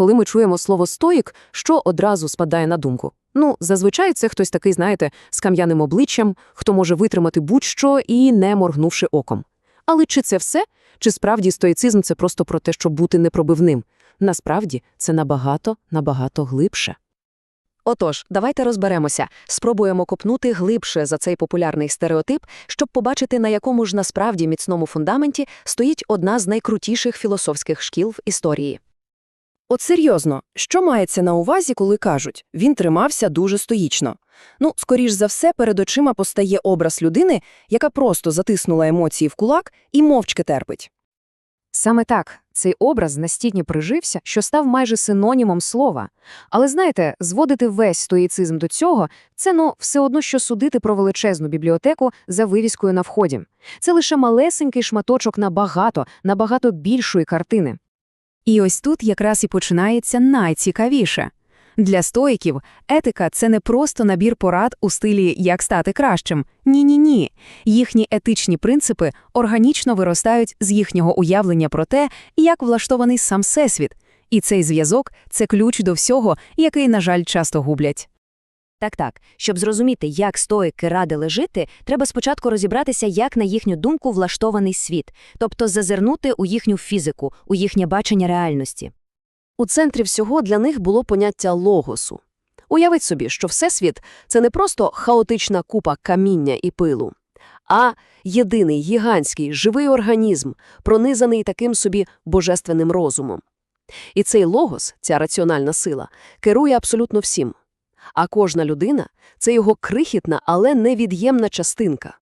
коли ми чуємо слово стоїк, що одразу спадає на думку? Ну, зазвичай це хтось такий, знаєте, з кам'яним обличчям, хто може витримати будь-що і не моргнувши оком. Але чи це все? Чи справді стоїцизм – це просто про те, щоб бути непробивним? Насправді, це набагато, набагато глибше. Отож, давайте розберемося, спробуємо копнути глибше за цей популярний стереотип, щоб побачити, на якому ж насправді міцному фундаменті стоїть одна з найкрутіших філософських шкіл в історії. От серйозно, що мається на увазі, коли кажуть, він тримався дуже стоїчно? Ну, скоріш за все, перед очима постає образ людини, яка просто затиснула емоції в кулак і мовчки терпить. Саме так, цей образ настільки прижився, що став майже синонімом слова. Але знаєте, зводити весь стоїцизм до цього – це ну, все одно, що судити про величезну бібліотеку за вивіскою на вході. Це лише малесенький шматочок набагато, набагато більшої картини. І ось тут якраз і починається найцікавіше. Для стоїків етика – це не просто набір порад у стилі «як стати кращим». Ні-ні-ні. Їхні етичні принципи органічно виростають з їхнього уявлення про те, як влаштований сам всесвіт. І цей зв'язок – це ключ до всього, який, на жаль, часто гублять. Так-так, щоб зрозуміти, як стоїки радили жити, треба спочатку розібратися, як, на їхню думку, влаштований світ, тобто зазирнути у їхню фізику, у їхнє бачення реальності. У центрі всього для них було поняття логосу. Уявіть собі, що Всесвіт – це не просто хаотична купа каміння і пилу, а єдиний гігантський живий організм, пронизаний таким собі божественним розумом. І цей логос, ця раціональна сила, керує абсолютно всім. А кожна людина – це його крихітна, але невід'ємна частинка.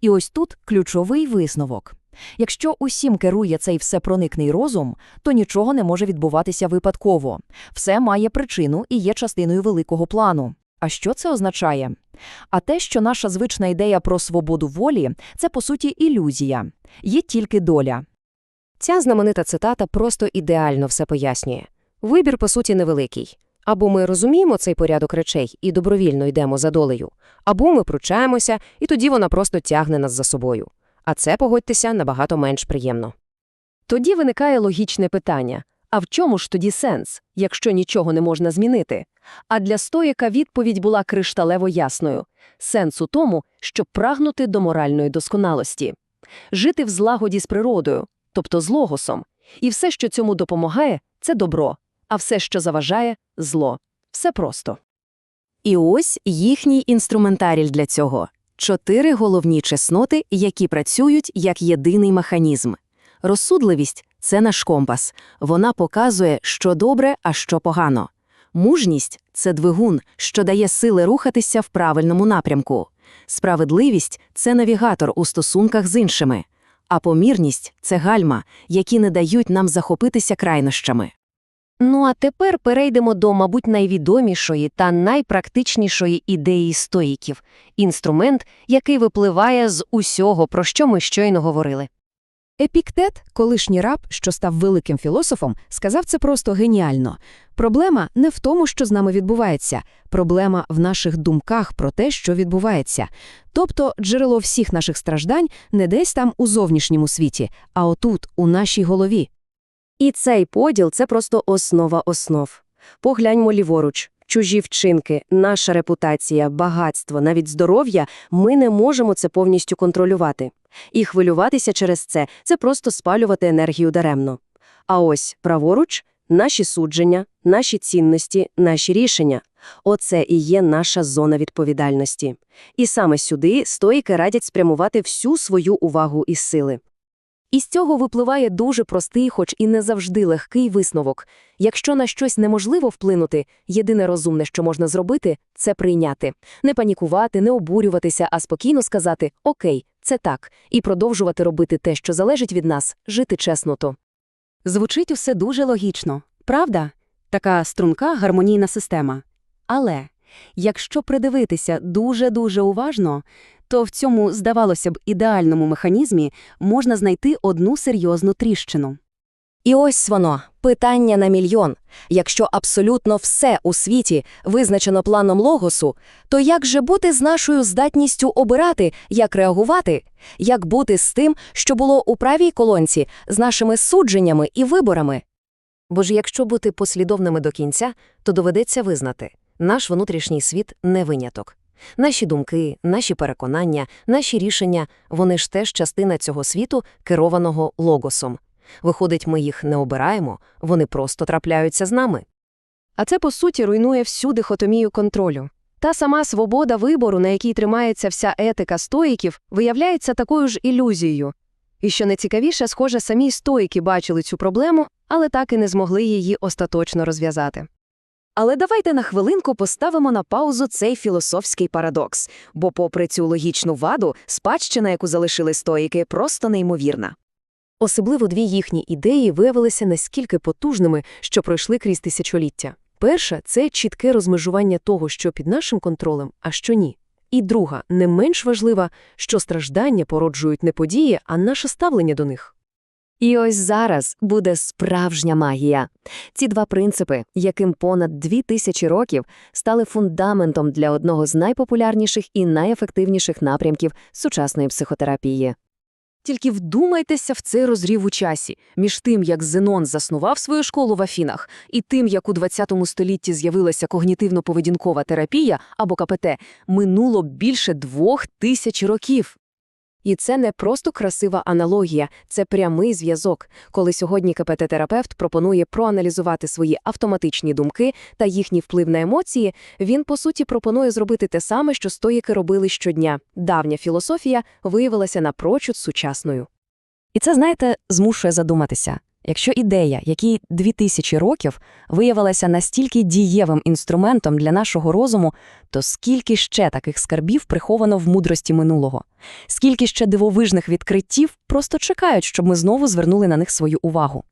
І ось тут ключовий висновок. Якщо усім керує цей всепроникний розум, то нічого не може відбуватися випадково. Все має причину і є частиною великого плану. А що це означає? А те, що наша звична ідея про свободу волі – це, по суті, ілюзія. Є тільки доля. Ця знаменита цитата просто ідеально все пояснює. Вибір, по суті, невеликий. Або ми розуміємо цей порядок речей і добровільно йдемо за долею, або ми пручаємося, і тоді вона просто тягне нас за собою. А це, погодьтеся, набагато менш приємно. Тоді виникає логічне питання. А в чому ж тоді сенс, якщо нічого не можна змінити? А для стоїка відповідь була кришталево ясною. Сенс у тому, щоб прагнути до моральної досконалості. Жити в злагоді з природою, тобто з логосом. І все, що цьому допомагає, це добро, а все, що заважає – зло. Все просто. І ось їхній інструментарій для цього – чотири головні чесноти, які працюють як єдиний механізм. Розсудливість – це наш компас. Вона показує, що добре, а що погано. Мужність – це двигун, що дає сили рухатися в правильному напрямку. Справедливість – це навігатор у стосунках з іншими. А помірність – це гальма, які не дають нам захопитися крайнощами. Ну а тепер перейдемо до, мабуть, найвідомішої та найпрактичнішої ідеї стоїків – інструмент, який випливає з усього, про що ми щойно говорили. Епіктет, колишній раб, що став великим філософом, сказав це просто геніально. Проблема не в тому, що з нами відбувається, проблема в наших думках про те, що відбувається. Тобто джерело всіх наших страждань не десь там у зовнішньому світі, а отут, у нашій голові. І цей поділ – це просто основа основ. Погляньмо ліворуч. Чужі вчинки, наша репутація, багатство, навіть здоров'я – ми не можемо це повністю контролювати. І хвилюватися через це – це просто спалювати енергію даремно. А ось праворуч – наші судження, наші цінності, наші рішення. Оце і є наша зона відповідальності. І саме сюди стоїки радять спрямувати всю свою увагу і сили. Із цього випливає дуже простий, хоч і не завжди легкий висновок. Якщо на щось неможливо вплинути, єдине розумне, що можна зробити – це прийняти. Не панікувати, не обурюватися, а спокійно сказати «Окей, це так» і продовжувати робити те, що залежить від нас, жити чесно то. Звучить усе дуже логічно, правда? Така струнка гармонійна система. Але якщо придивитися дуже-дуже уважно, то в цьому, здавалося б, ідеальному механізмі можна знайти одну серйозну тріщину. І ось воно, питання на мільйон. Якщо абсолютно все у світі визначено планом логосу, то як же бути з нашою здатністю обирати, як реагувати, як бути з тим, що було у правій колонці, з нашими судженнями і виборами? Бо ж якщо бути послідовними до кінця, то доведеться визнати – наш внутрішній світ не виняток. Наші думки, наші переконання, наші рішення – вони ж теж частина цього світу, керованого логосом. Виходить, ми їх не обираємо, вони просто трапляються з нами. А це, по суті, руйнує всю дихотомію контролю. Та сама свобода вибору, на якій тримається вся етика стоїків, виявляється такою ж ілюзією. І що найцікавіше, схоже, самі стоїки бачили цю проблему, але так і не змогли її остаточно розв'язати. Але давайте на хвилинку поставимо на паузу цей філософський парадокс, бо попри цю логічну ваду, спадщина, яку залишили стоїки, просто неймовірна. Особливо дві їхні ідеї виявилися наскільки потужними, що пройшли крізь тисячоліття. Перша – це чітке розмежування того, що під нашим контролем, а що ні. І друга, не менш важлива, що страждання породжують не події, а наше ставлення до них. І ось зараз буде справжня магія. Ці два принципи, яким понад дві тисячі років, стали фундаментом для одного з найпопулярніших і найефективніших напрямків сучасної психотерапії. Тільки вдумайтеся в цей розрів у часі між тим, як Зенон заснував свою школу в Афінах, і тим, як у 20 столітті з'явилася когнітивно-поведінкова терапія або КПТ, минуло більше двох тисяч років. І це не просто красива аналогія, це прямий зв'язок, коли сьогодні КПТ-терапевт пропонує проаналізувати свої автоматичні думки та їхній вплив на емоції, він, по суті, пропонує зробити те саме, що стоїки робили щодня. Давня філософія виявилася напрочуд сучасною. І це, знаєте, змушує задуматися. Якщо ідея, якій 2000 років, виявилася настільки дієвим інструментом для нашого розуму, то скільки ще таких скарбів приховано в мудрості минулого? Скільки ще дивовижних відкриттів просто чекають, щоб ми знову звернули на них свою увагу?